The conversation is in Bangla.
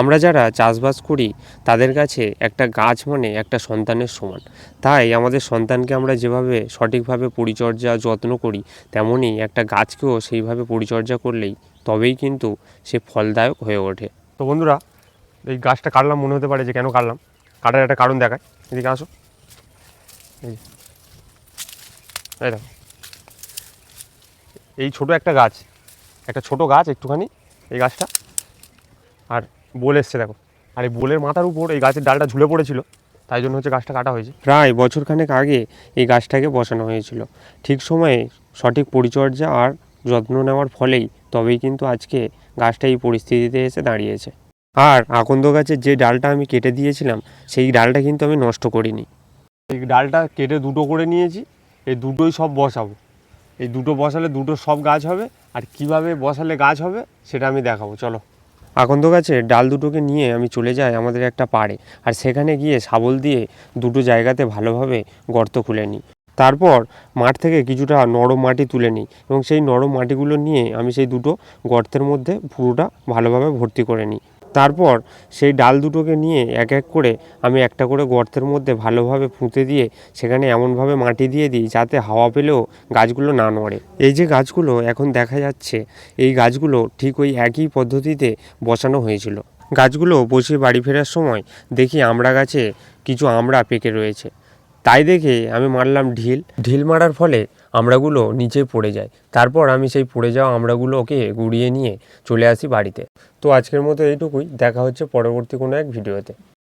আমরা যারা চাষবাস করি, তাদের কাছে একটা গাছ মানে একটা সন্তানের সমান। তাই আমাদের সন্তানকে আমরা যেভাবে সঠিকভাবে পরিচর্যা যত্ন করি, তেমনই একটা গাছকেও সেইভাবে পরিচর্যা করলেই তবেই কিন্তু সে ফলদায়ক হয়ে ওঠে। তো বন্ধুরা, এই গাছটা কাটলাম, মনে হতে পারে যে কেন কাটলাম? কাটার একটা কারণ দেখায় এদিকে আসো। এই দেখো। এই ছোট একটা গাছ, একটা ছোট গাছ একটুখানি, এই গাছটা। আর বোল এসছে দেখো। আর এই বোলের মাথার উপর এই গাছের ডালটা ঝুলে পড়েছিল তাই জন্য হচ্ছে গাছটা কাটা হয়েছে। প্রায় বছরখানেক আগে এই গাছটাকে বসানো হয়েছিল। ঠিক সময়ে সঠিক পরিচর্যা আর যত্ন নেওয়ার ফলেই তবেই কিন্তু আজকে গাছটা এই পরিস্থিতিতে এসে দাঁড়িয়েছে। আর আকন্দ গাছের যে ডালটা আমি কেটে দিয়েছিলাম সেই ডালটা কিন্তু আমি নষ্ট করিনি। এই ডালটা কেটে দুটো করে নিয়েছি এই দুটোই সব বসাবো। এই দুটো বসালে দুটো সব গাছ হবে আর কীভাবে বসালে গাছ হবে সেটা আমি দেখাবো। চলো। আকন্দ গাছের ডাল দুটোকে নিয়ে আমি চলে যাই আমাদের একটা পাড়ে। আর সেখানে গিয়ে শাবল দিয়ে দুটো জায়গাতে ভালোভাবে গর্ত খুলে নিই। তারপর মাঠ থেকে কিছুটা নরম মাটি তুলে নিই এবং সেই নরম মাটিগুলো নিয়ে আমি সেই দুটো গর্তের মধ্যে পুরোটা ভালোভাবে ভর্তি করে নিই। তারপর সেই ডাল দুটোকে নিয়ে এক এক করে আমি একটা করে গর্তের মধ্যে ভালোভাবে পুঁতে দিয়ে সেখানে এমনভাবে মাটি দিয়ে দিই যাতে হাওয়া পেলেও গাছগুলো না নড়ে। এই যে গাছগুলো এখন দেখা যাচ্ছে, এই গাছগুলো ঠিক ওই একই পদ্ধতিতে বসানো হয়েছিল। গাছগুলো বসে বাড়ি ফেরার সময় দেখি আমড়া গাছে কিছু আমড়া পেকে রয়েছে। তাই দেখে আমি মারলাম ঢিল। ঢিল মারার ফলে আমড়াগুলো নিচে পড়ে যায়। তারপর আমি সেই পড়ে যাওয়া আমড়াগুলোকে গুড়িয়ে নিয়ে চলে আসি বাড়িতে। তো আজকের মতো এইটুকুই। দেখা হচ্ছে পরবর্তী কোনো এক ভিডিওতে।